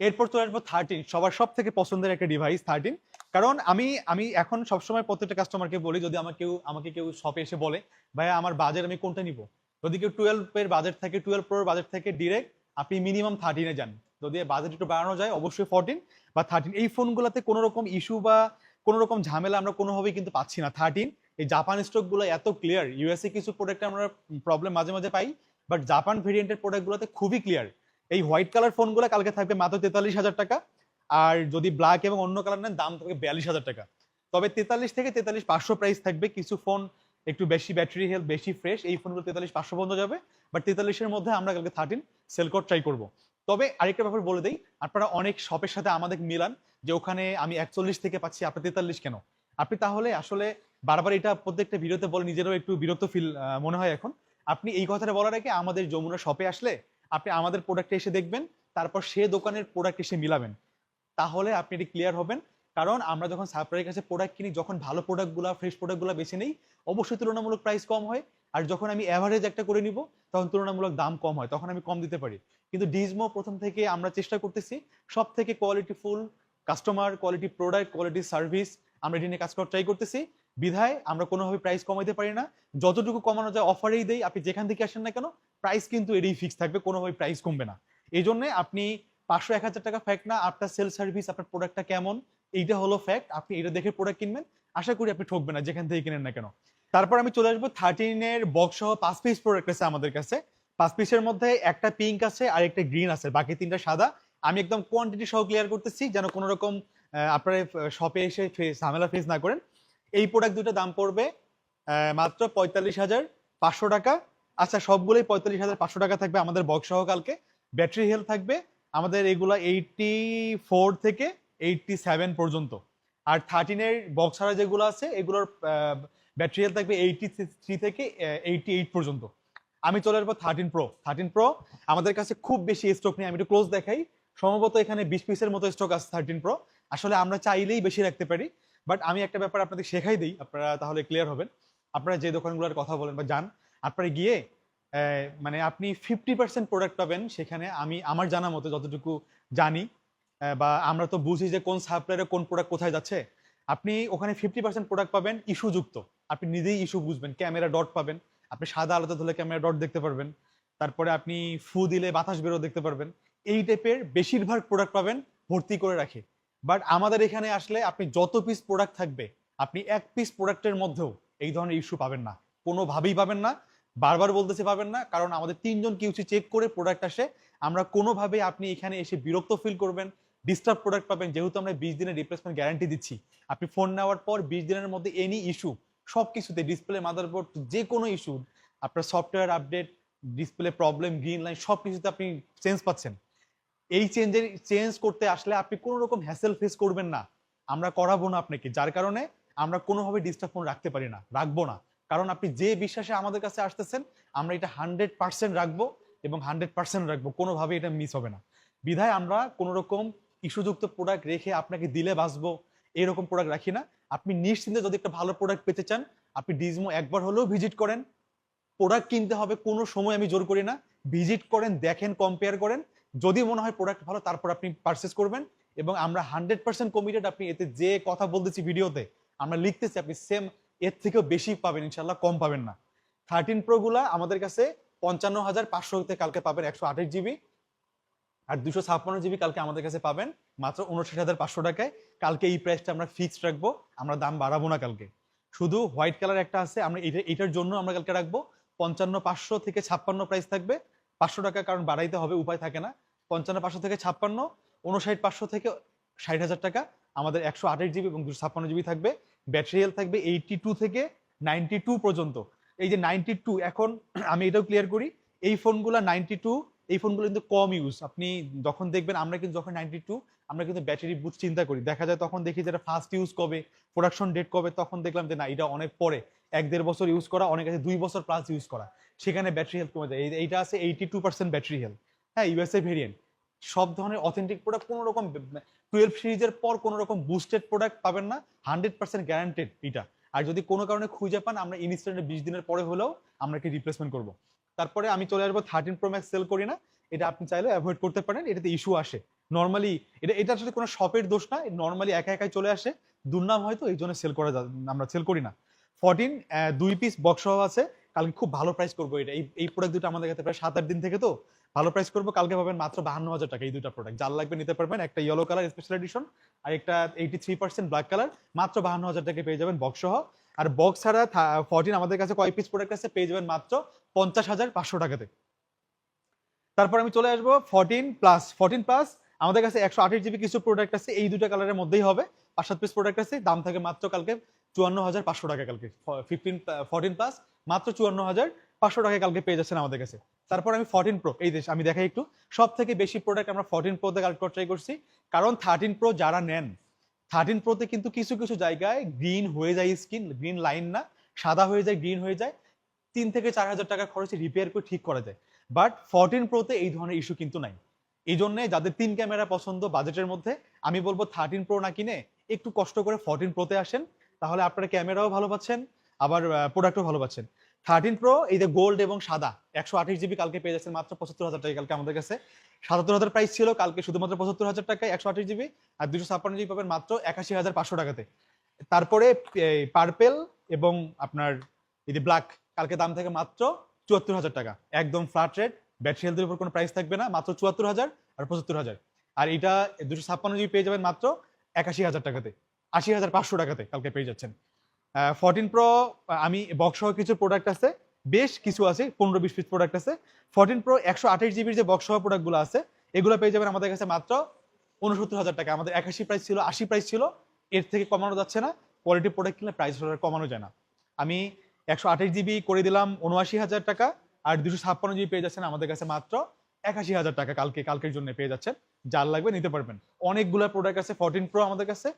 এরপর চলে আসব থার্টিন সবার সব থেকে পছন্দের একটা ডিভাইস থার্টিন কারণ আমি আমি এখন সবসময় প্রত্যেকটা কাস্টমারকে বলি, যদি আমার কেউ, আমাকে কেউ শপে এসে বলে, ভাইয়া, আমার বাজেট আমি কোনটা নিব? যদি কেউ টুয়েলভ এর বাজেট থাকে টুয়েলভ প্রোর বাজেট থেকে ডিরেক্ট আপনি মিনিমাম থার্টিনে যান। যদি বাজেট একটু বাড়ানো যায়, অবশ্যই ফোরটিন বা থার্টিন এই ফোনগুলোতে কোনো রকম ইস্যু বা কোনো রকম ঝামেলা আমরা কোনোভাবেই কিন্তু পাচ্ছি না। থার্টিন এই জাপান স্টকগুলো এত ক্লিয়ার ইউএসএ কিছু প্রোডাক্টে আমরা প্রবলেম মাঝে মাঝে পাই বাট জাপান ভেরিয়েন্টের প্রোডাক্টগুলোতে খুবই ক্লিয়ার এই হোয়াইট কালার ফোনগুলো কালকে থাকবে মাত্র তেতাল্লিশ হাজার টাকা। আর যদি ব্ল্যাক এবং অন্য কালার নেন, দাম থাকবে বিয়াল্লিশ হাজার টাকা। তবে তেতাল্লিশ থেকে তেতাল্লিশ পাঁচশো প্রাইস থাকবে। কিছু ফোন একটু বেশি ব্যাটারি হেলথ বেশি ফ্রেশ এই ফোনগুলো তেতাল্লিশ পাঁচশো পর্যন্ত যাবে। বাট তেতাল্লিশের মধ্যে আমরা কালকে থার্টিন সেল কোড ট্রাই করব। তবে আরেকটা ব্যাপার বলে দিই, আপনারা অনেক শপের সাথে আমাদের মিলান যে ওখানে আমি একচল্লিশ থেকে পাচ্ছি, আপনি তেতাল্লিশ কেন? আপনি তাহলে আসলে বারবার এটা প্রত্যেকটা ভিডিওতে বলে নিজেরও একটু বিরক্ত ফিল মনে হয় এখন। আপনি এই কথাটা বলার আগে আমাদের যমুনা শপে আসলে আপনি আমাদের প্রোডাক্টে এসে দেখবেন, তারপর সে দোকানের প্রোডাক্ট এসে মিলাবেন। তাহলে আপনি এটি ক্লিয়ার হবেন। কারণ আমরা যখন সাপ্লাইয়ের কাছে প্রোডাক্ট কিনি, যখন ভালো প্রোডাক্টগুলো ফ্রেশ প্রোডাক্টগুলো বেছে নেই, অবশ্যই তুলনামূলক প্রাইস কম হয়। আর যখন আমি অ্যাভারেজ একটা করে নিব, তখন তুলনামূলক দাম কম হয়, তখন আমি কম দিতে পারি। কিন্তু ডিজমো প্রথম থেকে আমরা চেষ্টা করতেছি সব থেকে quality full customer quality product quality service আমরা এটি নিয়ে কাজ করার ট্রাই করতেছি। বিধায় আমরা কোনোভাবে প্রাইস কমাইতে পারি না। যতটুকু কমানো যায় অফারেই দেই। আপনি যেখান থেকে আসেন না কেন প্রাইস কিন্তু এটাই ফিক্স থাকবে, কোনোভাবে প্রাইস কমবে না। এই জন্য আপনি পাঁচশো, এক হাজার টাকা ফ্যাক্ট না, আপনার সেল সার্ভিস আপনার প্রোডাক্টটা কেমন, এইটা হলো ফ্যাক্ট আপনি এটা দেখে প্রোডাক্ট কিনবেন। আশা করি আপনি ঠকবেন না, যেখান থেকে কিনেন না কেন। তারপর আমি চলে আসব থার্টিনের বক্স সহ পাঁচ পিস প্রোডাক্ট আছে আমাদের কাছে। পাঁচ পিসের মধ্যে একটা পিঙ্ক আছে আর একটা গ্রিন আছে, বাকি তিনটা সাদা। আমি একদম কোয়ান্টিটি সহ ক্লিয়ার করতেছি, যেন কোনো রকম আপনার শপে এসে ঝামেলা ফেস না করেন। এই প্রোডাক্ট দুটো দাম পড়বে মাত্র পঁয়তাল্লিশ হাজার পাঁচশো টাকা। আচ্ছা সবগুলোই পঁয়তাল্লিশ হাজার পাঁচশো টাকা থাকবে আমাদের বক্স সহ কালকে। ব্যাটারি হেলথ থাকবে আমাদের এগুলা এইটটি ফোর থেকে এইটটি সেভেন পর্যন্ত। আর থার্টিনের বক্স ছাড়া যেগুলো আছে, এগুলোর ব্যাটারি হেলথ থাকবে এইটটি থ্রি থেকে এইটটি এইট পর্যন্ত। আমি চলে আসব থার্টিন প্রো থার্টিন প্রো আমাদের কাছে খুব বেশি স্টক নেই, আমি একটু ক্লোজ দেখাই। সম্ভবত এখানে বিশ পিসের মতো স্টক আছে থার্টিন প্রো আসলে আমরা চাইলেই বেশি রাখতে পারি বাট আমি একটা ব্যাপার আপনাদের শেখাই দিই, আপনারা তাহলে ক্লিয়ার হবেন। আপনারা যে দোকানগুলোর কথা বলেন বা যান আপনারা গিয়ে মানে আপনি ফিফটি পার্সেন্ট প্রোডাক্ট পাবেন সেখানে আমি আমার জানা মতো যতটুকু জানি বা আমরা তো বুঝি যে কোন সাপ্লায়ারে কোন প্রোডাক্ট কোথায় যাচ্ছে। আপনি ওখানে ফিফটি পার্সেন্ট প্রোডাক্ট পাবেন ইস্যুযুক্ত আপনি নিজেই ইস্যু বুঝবেন ক্যামেরা ডট পাবেন, আপনি সাদা আলোতে ধরলে ক্যামেরা ডট দেখতে পারবেন, তারপরে আপনি ফু দিলে বাতাস বেরো দেখতে পারবেন। এই টাইপের বেশিরভাগ প্রোডাক্ট পাবেন, ভর্তি করে রাখে। বাট আমাদের এখানে আসলে আপনি যত পিস প্রোডাক্ট থাকবে, আপনি এক পিস প্রোডাক্টের মধ্যেও এই ধরনের ইস্যু পাবেন না। কোনোভাবেই পাবেন না। বারবার বলতেছে পাবেন না, কারণ আমাদের তিনজন কিউসি চেক করে প্রোডাক্ট আসে। আমরা কোনোভাবে আপনি এখানে এসে বিরক্ত ফিল করবেন ডিস্টার্ব প্রোডাক্ট পাবেন। যেহেতু আমরা বিশ দিনের রিপ্লেসমেন্ট গ্যারান্টি দিচ্ছি। আপনি ফোন নেওয়ার পর বিশ দিনের মধ্যে এনি ইস্যু সব কিছুতে ডিসপ্লে মাদার মাদারবোর্ড যে কোনো ইস্যু আপনার software update display problem green line সব কিছুতে আপনি চেঞ্জ পাচ্ছেন। এই চেঞ্জের চেঞ্জ করতে আসলে আপনি কোনো রকম হ্যাসেল ফেস করবেন না। আমরা করাবো না আপনাকে। যার কারণে আমরা কোনোভাবে ডিস্টার্ব ফোন রাখতে পারি না, রাখব না। কারণ আপনি যে বিশ্বাসে আমাদের কাছে আসতেছেন, আমরা এটা হান্ড্রেড পার্সেন্ট রাখব এবং হান্ড্রেড পার্সেন্ট রাখব। কোনোভাবে এটা মিস হবে না। বিধায় আমরা কোনো রকম ইস্যুযুক্ত প্রোডাক্ট রেখে আপনাকে দিলে বাঁচবো, এরকম প্রোডাক্ট রাখি না। আপনি নিশ্চিন্তে যদি একটা ভালো প্রোডাক্ট পেতে চান, আপনি ডিজমো একবার হলেও ভিজিট করেন। প্রোডাক্ট কিনতে হবে, কোনো সময় আমি জোর করি না। ভিজিট করেন, দেখেন কম্পেয়ার করেন। যদি মনে হয় প্রোডাক্ট ভালো, তারপর আপনি পারচেস করবেন এবং আমরা হান্ড্রেড পার্সেন্ট কমিটেড আপনি এতে যে কথা বলতেছি ভিডিওতে আমরা লিখতেছি আপনি সেম এর থেকেও বেশি পাবেন ইনশাল্লাহ কম পাবেন না। থার্টিন প্রোগুলা আমাদের কাছে পঞ্চান্ন হাজার পাঁচশোতে কালকে পাবেন একশো আঠাশ জিবি আর দুশো ছাপ্পান্ন জিবি কালকে আমাদের কাছে পাবেন, মাত্র উনষাট হাজার পাঁচশো টাকায়। কালকে এই প্রাইসটা আমরা ফিক্সড রাখব, আমরা দাম বাড়াবো না কালকে। শুধু হোয়াইট কালার একটা আছে, আমরা এটা, এটার জন্য আমরা কালকে রাখব, পঞ্চান্ন পাঁচশো থেকে ছাপ্পান্ন প্রাইস থাকবে। পাঁচশো টাকা কারণ বাড়াইতে হবে, উপায় থাকে না। পঞ্চান্ন পাঁচশো থেকে ছাপ্পান্ন উনষাট পাঁচশো থেকে ষাট হাজার টাকা আমাদের একশো আঠাশ জিবি এবং দুশো ছাপ্পান্ন জিবি থাকবে। ব্যাটারি হেলথ থাকবে এইটি টু থেকে নাইনটি টু পর্যন্ত। এই যে নাইনটি টু এখন আমি এটাও ক্লিয়ার করি, এই ফোনগুলো নাইনটি টু এই ফোনগুলো কিন্তু কম ইউজ আপনি যখন দেখবেন, আমরা কিন্তু যখন নাইনটি টু আমরা কিন্তু ব্যাটারি বুথ চিন্তা করি। দেখা যায় তখন দেখি যেটা ফার্স্ট ইউজ কবে প্রোডাকশন ডেট কবে, তখন দেখলাম যে না, এটা অনেক পরে। এক দেড় বছর ইউজ করা, অনেক আছে দুই বছর প্লাস ইউজ করা। সেখানে ব্যাটারি হেলথ কমে যায়। এই- এইটা আছে eighty two percent battery health হ্যাঁ ইউএসএ ভেরিয়েন্ট সব ধরনের অথেন্টিক প্রোডাক্ট কোনো রকম টুয়েলভ সিরিজের পর কোনো রকম বুস্টেড প্রোডাক্ট পাবেন না হান্ড্রেড পার্সেন্ট গ্যারান্টেড এটা। আর যদি কোনো কারণে খুঁজে পান, আমরা ইনস্ট্যান্টে বিশ দিনের পরে হলেও আমরা কি রিপ্লেসমেন্ট করব। তারপরে আমি চলে আসব থার্টিন প্রো ম্যাক্স সেল করি না, এটা আপনি চাইলে অ্যাভয়েড করতে পারেন, এটাতে ইস্যু আসে। নর্মালি এটা এটা আসলে কোনো শপের দোষ না নর্মালি একা একাই চলে আসে, দুর্নাম হয়তো এই জন্য সেল করা আমরা সেল করি না। ফোরটিন দুই পিস বক্স আছে, কালকে খুব ভালো প্রাইস করব এটা। এই এই প্রোডাক্ট দুটো আমাদের কাছে প্রায় সাত আট দিন থেকে তো ভালো প্রাইস করব, কালকে পাবেন মাত্র বাহান্ন হাজার টাকা এই দুটো প্রোডাক্ট যার লাগবে নিতে পারবেন একটা ইয়েলো কালার স্পেশাল এডিশন আর একটা eighty three percent black colour মাত্র বাহান্ন হাজার টাকা পেয়ে যাবেন বক্স সহ। আর বক্স ছাড়া ফোরটিন আমাদের কাছে কয় পিস প্রোডাক্ট আছে, পেয়ে যাবেন মাত্র পঞ্চাশ হাজার পাঁচশো টাকাতে। তারপর আমি চলে আসব ফোরটিন প্লাস ফোরটিন প্লাস আমাদের কাছে একশো আঠাশ জিবি কিছু প্রোডাক্ট আছে, এই দুটো কালারের মধ্যেই হবে। পাঁচ সাত পিস প্রোডাক্ট আছে, দাম থাকে মাত্র কালকে চুয়ান্ন হাজার পাঁচশো টাকা কালকে। ফিফটিন ফোরটিন প্লাস মাত্র চুয়ান্ন হাজার পাঁচশো টাকা কালকে পেয়ে যাচ্ছেন আমাদের কাছে। তারপর আমি ফোরটিন প্রো এই দেশ আমি দেখাই একটু। সব থেকে বেশি প্রোডাক্ট আমরা ফোরটিন প্রোতে কালেক্ট করার ট্রাই করছি। কারণ থার্টিন প্রো যারা নেন থার্টিন প্রোতে কিন্তু কিছু কিছু জায়গায় গ্রিন হয়ে যায় স্কিন গ্রিন লাইন না, সাদা হয়ে যায় গ্রিন হয়ে যায়। তিন থেকে চার হাজার টাকা খরচে রিপেয়ার করে ঠিক করা যায়। বাট ফোরটিন প্রোতে এই ধরনের ইস্যু কিন্তু নাই। এই জন্যে যাদের তিন ক্যামেরা পছন্দ বাজেটের মধ্যে, আমি বলব থার্টিন প্রো না কিনে একটু কষ্ট করে ফোরটিন প্রোতে আসেন। তাহলে আপনারা ক্যামেরাও ভালো পাচ্ছেন, আবার প্রোডাক্টও ভালো পাচ্ছেন। থার্টিন প্রো এই যে গোল্ড এবং সাদা, একশো আঠাশ জিবি কালকে পেয়ে যাচ্ছেন মাত্র পঁচাত্তর হাজার টাকা কালকে আমাদের কাছে। সাতাত্তর হাজার প্রাইস ছিল কালকে শুধুমাত্র পঁচাত্তর হাজার টাকায় একশো আঠাশ জিবি আর দুশো ছাপ্পান্ন জিবি পাবেন মাত্র একাশি হাজার পাঁচশো টাকাতে। তারপরে পার্পেল এবং আপনার এই যে ব্ল্যাক কালকে দাম থাকে মাত্র চুয়াত্তর হাজার টাকা। একদম ফ্ল্যাট রেট ব্যাটারি হেলথের উপর কোনো প্রাইস থাকবে না, মাত্র চুয়াত্তর হাজার আর পঁচাত্তর হাজার। আর এটা দুশো ছাপ্পান্ন জিবি পেয়ে যাবেন মাত্র একাশি হাজার টাকাতে, আশি হাজার পাঁচশো টাকাতে কালকে পেয়ে যাচ্ছেন। ফোরটিন প্রো আমি বক্স সহ কিছু প্রোডাক্ট আছে, বেশ কিছু আছে, পনেরো বিশ পিস প্রোডাক্ট আছে। ফোরটিন প্রো একশো আঠাশ জিবির যে বক্স সহ প্রোডাক্টগুলো আছে, এগুলো পেয়ে যাবেন আমাদের কাছে মাত্র উনসত্তর হাজার টাকা। আমাদের একাশি প্রাইস ছিল, আশি প্রাইস ছিল, এর থেকে কমানো যাচ্ছে না। কোয়ালিটি প্রোডাক্ট কিনলে প্রাইস কমানো যায় না। আমি একশো আঠাশ জিবি করে দিলাম উনআশি হাজার টাকা, আর দুশো ছাপ্পান্ন জিবি পেয়ে যাচ্ছেন আমাদের কাছে মাত্র একাশি হাজার টাকা কালকে, কালকের জন্য পেয়ে যাচ্ছেন। যার লাগবে নিতে পারবেন। অনেকগুলো প্রোডাক্ট আছে ফোরটিন প্রো আমাদের কাছে।